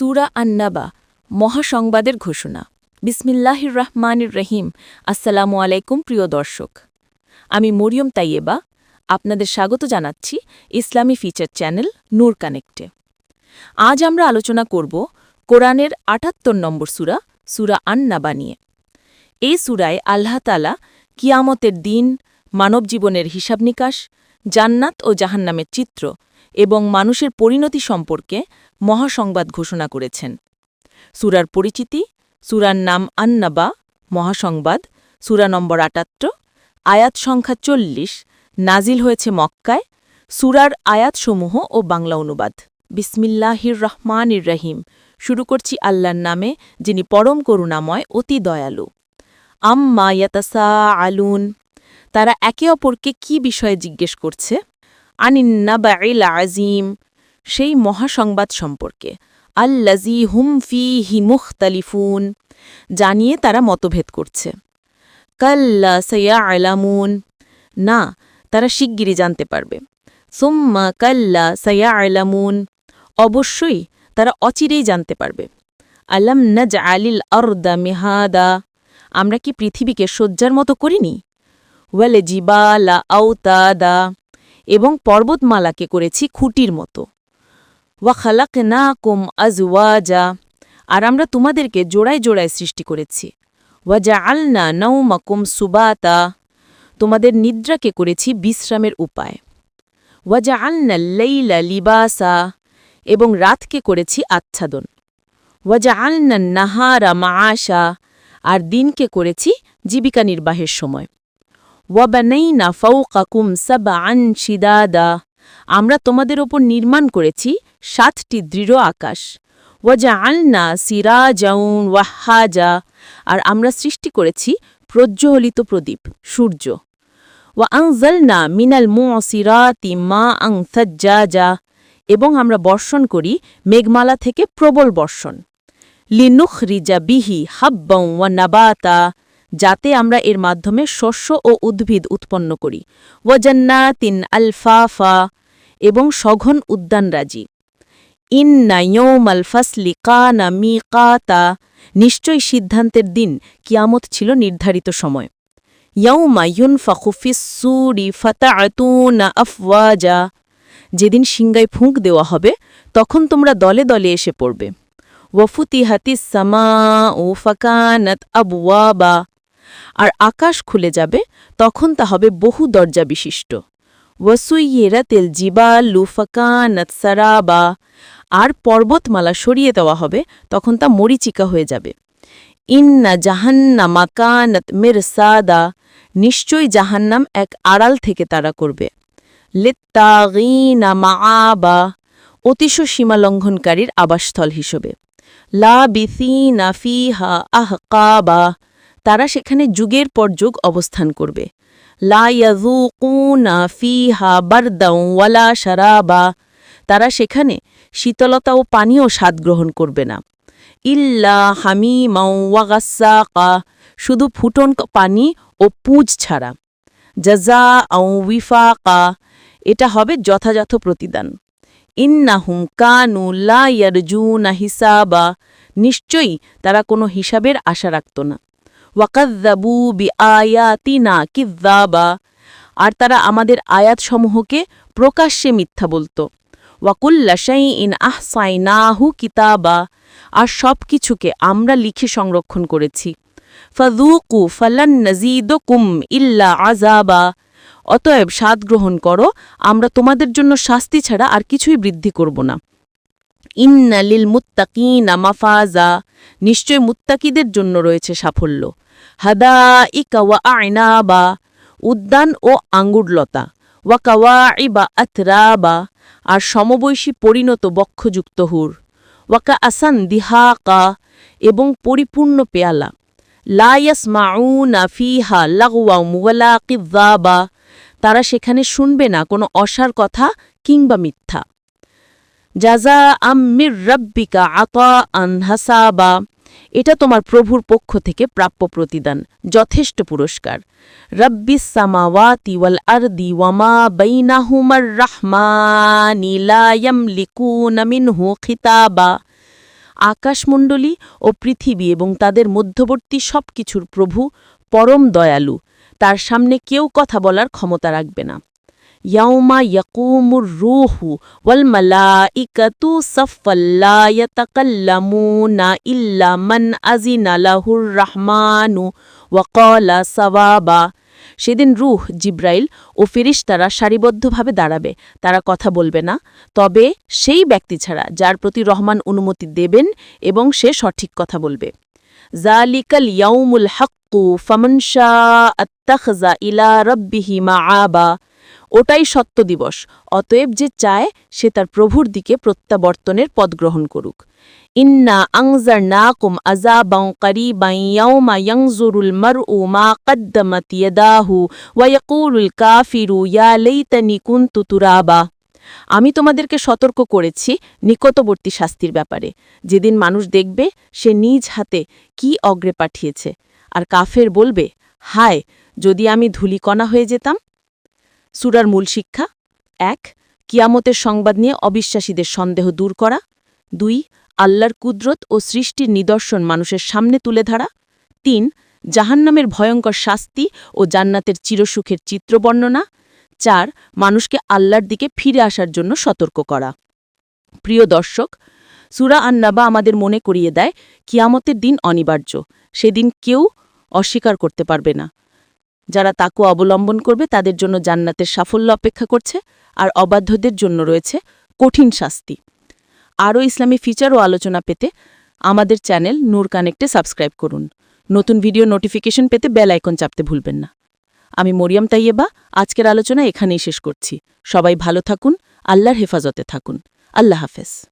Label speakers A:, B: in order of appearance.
A: সুরা আন্নাবা, মহাসংবাদের ঘোষণা। বিসমিল্লাহির রহমানির রহিম। আসসালামু আলাইকুম, প্রিয় দর্শক। আমি মরিয়ম তাইয়েবা, আপনাদের স্বাগত জানাচ্ছি ইসলামী ফিচার চ্যানেল নূর কানেক্টে। আজ আমরা আলোচনা করব কোরআনের আটাত্তর নম্বর সুরা সুরা আন্নাবা নিয়ে। এই সুরায় আল্লাহতালা কিয়ামতের দিন মানব জীবনের হিসাব নিকাশ জান্নাত ও জাহান্নামের চিত্র এবং মানুষের পরিণতি সম্পর্কে মহাসংবাদ ঘোষণা করেছেন। সুরার পরিচিতি, সুরার নাম আন্নাবা, মহাসংবাদ, সুরা নম্বর আটাত্তর, আয়াত সংখ্যা চল্লিশ, নাজিল হয়েছে মক্কায়, সুরার আয়াতসমূহ ও বাংলা অনুবাদ। বিসমিল্লাহির রহমানির রহিম। শুরু করছি আল্লাহর নামে, যিনি পরম করুণাময়, অতি দয়ালু। আম্মা ইয়াতাসা আলুন তারা একে অপরকে কি বিষয়ে জিজ্ঞেস করছে? আনিন্নাবাইল আজিম, সেই মহাসংবাদ সম্পর্কে। আল্লাজি হুম ফি হিমুখতালিফুন জানিয়ে তারা মতভেদ করছে। কাল্লা সৈয়া আলামুন না, তারা শিগগিরই জানতে পারবে। সুম্মা কাল্লা সৈয়া আলামুন অবশ্যই তারা অচিরেই জানতে পারবে। আলম নজ আলিল আরদা মেহাদা, আমরা কি পৃথিবীকে শয্যার মতো করিনি? ওয়ালে জিবালা আউতাদা এবং পর্বতমালাকে করেছি খুঁটির মতো। ওয়া খালাক না কুম আজওয়াজা আর আমরা তোমাদেরকে জোড়ায় জোড়ায় সৃষ্টি করেছি। ওয়াজা আলনা নৌ নৌমাকুম সুবাতা তোমাদের নিদ্রাকে করেছি বিশ্রামের উপায়। ওয়াজা আলনা লেইলা লিবাসা এবং রাতকে করেছি আচ্ছাদন। ওয়াজা আলনা নাহারা মাআশা আর দিনকে করেছি জীবিকা নির্বাহের সময়। ওয়াবানাইনা ফৌকাকুম সাবাআন শিদাদা আমরা তোমাদের ওপর নির্মাণ করেছি সাতটি দৃঢ় আকাশ। ওয়াজা আলনা সিরা সিরাজাউন ওয়াহাজা আর আমরা সৃষ্টি করেছি প্রজ্জ্বলিত প্রদীপ, সূর্য। ওয়া আংজলনা মিনাল মুসিরাতি মা আং সজ্জাজা এবং আমরা বর্ষণ করি মেঘমালা থেকে প্রবল বর্ষণ। লিনুখরিজা বিহি হাব্বং ওয়া নাবাতা যাতে আমরা এর মাধ্যমে শস্য ও উদ্ভিদ উৎপন্ন করি। ওয়াজান্নাতিন আলফাফা এবং সঘন উদ্যানরাজি কাতা নিশ্চয় সিদ্ধান্তের দিন কিয়ামত ছিল নির্ধারিত সময়। ইয়ৌমা ইউনফা খুফিসুরি ফাতাতুনা আফওয়াজা। যেদিন সিংগায় ফুঁক দেওয়া হবে, তখন তোমরা দলে দলে এসে পড়বে। ওয়ফুতিহাতি সামা ও ফাকানাত আবওয়াবা। আর আকাশ খুলে যাবে, তখন তা হবে বহু দরজা বিশিষ্ট। ওয়াসুইয়েরাতেল জিবাল লুফাকানাত সারাবা আর পর্বতমালা সরিয়ে দেওয়া হবে, তখন তা মরিচিকা হয়ে যাবে। ইন্না জাহান্না মাকানাত মিরসাদা, নিশ্চয়ই জাহান্নাম এক আড়াল থেকে তারা করবে। লিত্তাগিনা মাআবা অতিশ সীমালঙ্ঘনকারীর আবাসস্থল হিসেবে। লা বিসিনা ফিহা আহকাবা তারা সেখানে যুগের পর যুগ অবস্থান করবে। লা ফিহা বারদাও ওয়ালা শারাবা। তারা সেখানে শীতলতা ও পানীয় স্বাদ গ্রহণ করবে না। ইল্লা হামিমাও ওয়াগাসাকা শুধু ফুটন পানি ও পুঁজ ছাড়া। জাজা আউ উইফাকা এটা হবে যথাযথ প্রতিদান। ইন্নাহুম কানু লা ইয়ারজুনা হিসাবা। নিশ্চয়ই তারা কোনো হিসাবের আশা রাখত না। ওয়াকাদ্দাবু বি আয়াতিনা কিদ্দাবা। আর তারা আমাদের আয়াতসমূহকে প্রকাশ্যে মিথ্যা বলত। ওয়াকুল্লা শাই ইন আহসাইনাহু কিতাবা। আর সব কিছুকে আমরা লিখে সংরক্ষণ করেছি। ফাদুকু ফালান নজিদকুম ইল্লা আজাবা অতএব স্বাদ গ্রহণ করো, আমরা তোমাদের জন্য শাস্তি ছাড়া আর কিছুই বৃদ্ধি করব না। ইন্না লিল মুত্তাকিনা মাফাজা। নিশ্চয় মুত্তাকিদের জন্য রয়েছে সাফল্য। হাদা ইকা ওয়া আয়নাবা উদ্যান ও আঙ্গুরলতা। ওয়া কাওয়া ইবা আথরাবা আর সমবয়সী পরিণত বক্ষযুক্ত হুর। ওয়াকা আসান দিহাকা। এবং পরিপূর্ণ পেয়ালা। লায়াস মাউনা ফিহা লাগওয়া মুগলা কিদ্দাবা। তারা সেখানে শুনবে না কোনো অসার কথা কিংবা মিথ্যা। জাজা আম্মির রব্বিকা আতা আন হাসাবা। এটা তোমার প্রভুর পক্ষ থেকে প্রাপ্য প্রতিদান, যথেষ্ট পুরস্কার। রব্বিস সামাওয়াতি ওয়াল আরদি ওয়ামা বাইনাহুমার রাহমানি লা ইয়ামলিকুনা মিনহু খিতাবা। আকাশমণ্ডলী ও পৃথিবী এবং তাদের মধ্যবর্তী সব কিছুর প্রভু পরম দয়ালু, তার সামনে কেউ কথা বলার ক্ষমতা রাখবে না। ইয়াউমা ইয়াকুমুর রুহু ওয়াল মালাইকাতু সাফফাল্লা ইয়াতাকাল্লামুনা ইল্লা মান আজিনা লাহুর রাহমানু ওয়া ক্বালা সেদিন রুহ জিব্রাইল ও ফেরিশতারা সারিবদ্ধভাবে দাঁড়াবে। তারা কথা বলবে না। তবে সেই ব্যক্তি ছাড়া যার প্রতি রহমান অনুমতি দেবেন এবং সে সঠিক কথা বলবে। জালিকাল ইয়াউমুল হাক্কু ফামনশা আত্তাখজা ইলা রব্বিহি মাআবা। ওটাই সত্য দিবস। অতএব যে চায়, সে তার প্রভুর দিকে প্রত্যাবর্তনের পদ গ্রহণ করুক। ইন্না আংজার নাকুম আজাবাং করিবাং ইয়াউমা ইয়াংজুরুল মারউ মা কদ্দামাত ইয়াদাহু ওয়া ইয়াকুলুল কাফিরু ইয়া লাইতানি কুনতু তুরাবা। আমি তোমাদেরকে সতর্ক করেছি নিকটবর্তী শাস্তির ব্যাপারে। যেদিন মানুষ দেখবে, সে নিজ হাতে কি অগ্রে পাঠিয়েছে। আর কাফের বলবে, হায়, যদি আমি ধুলিকণা হয়ে যেতাম সুরার মূল শিক্ষা। এক, কিয়ামতের সংবাদ নিয়ে অবিশ্বাসীদের সন্দেহ দূর করা। দুই, আল্লাহর কুদরত ও সৃষ্টির নিদর্শন মানুষের সামনে তুলে ধরা। তিন, জাহান্নামের ভয়ঙ্কর শাস্তি ও জান্নাতের চিরসুখের চিত্র বর্ণনা। চার, মানুষকে আল্লাহর দিকে ফিরে আসার জন্য সতর্ক করা। প্রিয় দর্শক, সুরা আন্নাবা আমাদের মনে করিয়ে দেয়, কিয়ামতের দিন অনিবার্য। সেদিন কেউ অস্বীকার করতে পারবে না। যারা তাকু অবলম্বন করবে তাদের জন্য জান্নাতের সাফল্য অপেক্ষা করছে আর অবাধ্যদের জন্য রয়েছে কঠিন শাস্তি। আরও ইসলামী ফিচার ও আলোচনা পেতে আমাদের চ্যানেল নূর কানেক্টে সাবস্ক্রাইব করুন। নতুন ভিডিও নোটিফিকেশন পেতে বেল আইকন চাপতে ভুলবেন না। আমি মরিয়াম তাইয়েবা, আজকের আলোচনা এখানেই শেষ করছি। সবাই ভালো থাকুন, আল্লাহর হেফাজতে থাকুন। আল্লাহ হাফেজ।